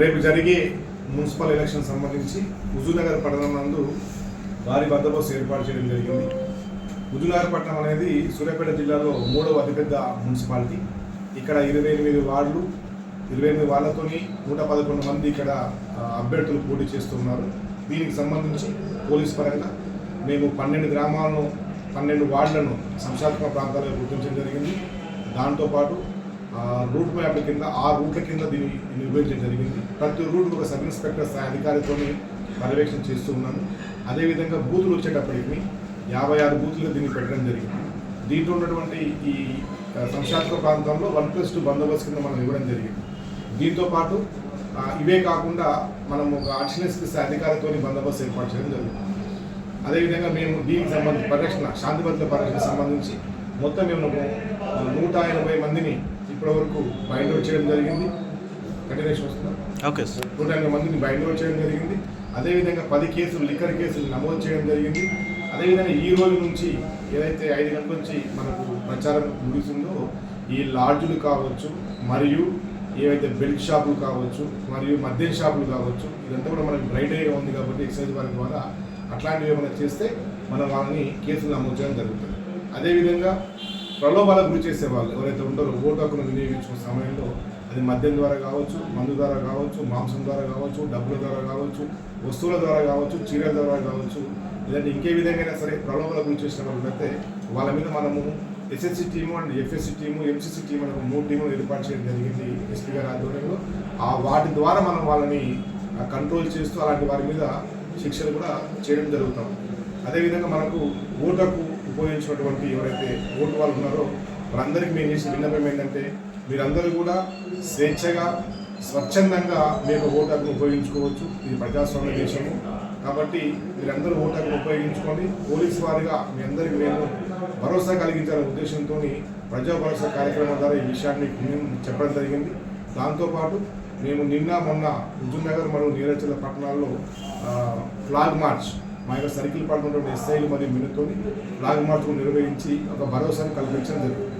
రేపు జరిగే municipal election సంబంధించి హుజూర్నగర్ పట్టణం నందు భారీ బందోబస్తు ఏర్పాటు చేయడం జరిగింది. హుజూర్నగర్ పట్టణం అనేది సూర్యాపేట జిల్లాలో మూడవ అతిపెద్ద మున్సిపాలిటీ. ఇక్కడ ఇరవై ఎనిమిది వార్డులు ఇరవై ఎనిమిది వార్లతోని నూట పదకొండు మంది ఇక్కడ అభ్యర్థులు పోటీ చేస్తున్నారు దీనికి సంబంధించి పోలీస్ పరంగా మేము పన్నెండు గ్రామాలను పన్నెండు వార్డులను సంక్షాత్మక ప్రాంతాలుగా గుర్తించడం జరిగింది. దాంతోపాటు రూట్ మ్యాప్ల కింద ఆ రూట్ల కింద దీన్ని నిర్వహించడం జరిగింది. ప్రతి రూట్ ఒక సబ్ ఇన్స్పెక్టర్ స్థాయి అధికారితోని పర్యవేక్షణ చేస్తూ ఉన్నాను. అదేవిధంగా బూతులు వచ్చేటప్పటికి యాభై ఆరు బూతులుగా దీన్ని పెట్టడం జరిగింది. దీంట్లో ఉన్నటువంటి ఈ సంశాత్మక ప్రాంతంలో వన్ ప్లస్ టూ బందోబస్తు కింద మనం ఇవ్వడం జరిగింది. దీంతో పాటు ఇవే కాకుండా మనం ఒక ఆర్డినెన్స్ అధికారితో బందోబస్తు ఏర్పాటు చేయడం జరుగుతుంది అదేవిధంగా మేము దీనికి సంబంధించి పరిరక్షణ శాంతి భద్రత పరిరక్షణ సంబంధించి మొత్తం మేము నూట ఎనభై మందిని ఇప్పటివరకు బయట చేయడం జరిగింది. కంటిన్యూషన్ వస్తుందా? Okay sir. నూట ఎనభై మందిని బయట చేయడం జరిగింది. అదేవిధంగా పది కేసులు లిక్కర్ కేసులు నమోదు చేయడం జరిగింది. అదేవిధంగా ఈ రోజు నుంచి ఏదైతే ఐదు గంటల నుంచి మనకు ప్రచారం ముగిసిందో ఈ లాడ్జులు కావచ్చు మరియు ఏవైతే బెల్ట్ షాపులు కావచ్చు మరియు మద్యం షాపులు కావచ్చు ఇదంతా కూడా మనకి బ్రైట్ ఏరియా ఉంది కాబట్టి ఎక్సైజ్ వారి ద్వారా అట్లాంటివి ఏమైనా చేస్తే మనం వాళ్ళని కేసులు నమోదు చేయడం జరుగుతుంది. అదేవిధంగా ప్రలోభాలకు గురి చేసే వాళ్ళు ఎవరైతే ఉంటారో ఓటు హక్కును వినియోగించుకునే సమయంలో అది మద్యం ద్వారా కావచ్చు మందు ద్వారా కావచ్చు మాంసం ద్వారా కావచ్చు డబ్బుల ద్వారా కావచ్చు వస్తువుల ద్వారా కావచ్చు చీరల ద్వారా కావచ్చు లేదంటే ఇంకే విధంగా సరే ప్రలోభాలకు గురి చేసిన వాళ్ళైతే వాళ్ళ మీద మనము SSC team and FSC team MCC team అనే మూడు టీములు ఏర్పాటు చేయడం జరిగింది ఎస్పీ గారి ఆధ్వర్యంలో. ఆ వాటి ద్వారా మనం వాళ్ళని కంట్రోల్ చేస్తూ అలాంటి వారి మీద శిక్షలు కూడా చేయడం జరుగుతాం. అదేవిధంగా మనకు ఓటకు ఉపయోగించినటువంటి ఎవరైతే ఓటు వాళ్ళు ఉన్నారో వాళ్ళందరికీ మేము చేసిన విన్నపం ఏంటంటే మీరందరూ కూడా స్వేచ్ఛగా స్వచ్ఛందంగా మీరు ఓటకును ఉపయోగించుకోవచ్చు. ఇది ప్రజాస్వామ్య దేశము. కాబట్టి మీరందరూ ఓటకును ఉపయోగించుకోండి. పోలీసు వారిగా మీ అందరికీ మేము భరోసా కలిగించాలనే ఉద్దేశంతో ప్రజా భరోసా కార్యక్రమం ద్వారా ఈ విషయాన్ని మేము చెప్పడం జరిగింది. దాంతోపాటు మేము నిన్న మొన్న హుజూర్నగర్ మరియు నీరచల పట్టణాల్లో ఫ్లాగ్ మార్చ్ మా యొక్క సర్కిల్ పడుతున్నటువంటి ఎస్ఐలు మరియు మినుతోని ఫ్లాగ్ మార్చ్ నిర్వహించి ఒక భరోసాను కల్పించడం జరుగుతుంది.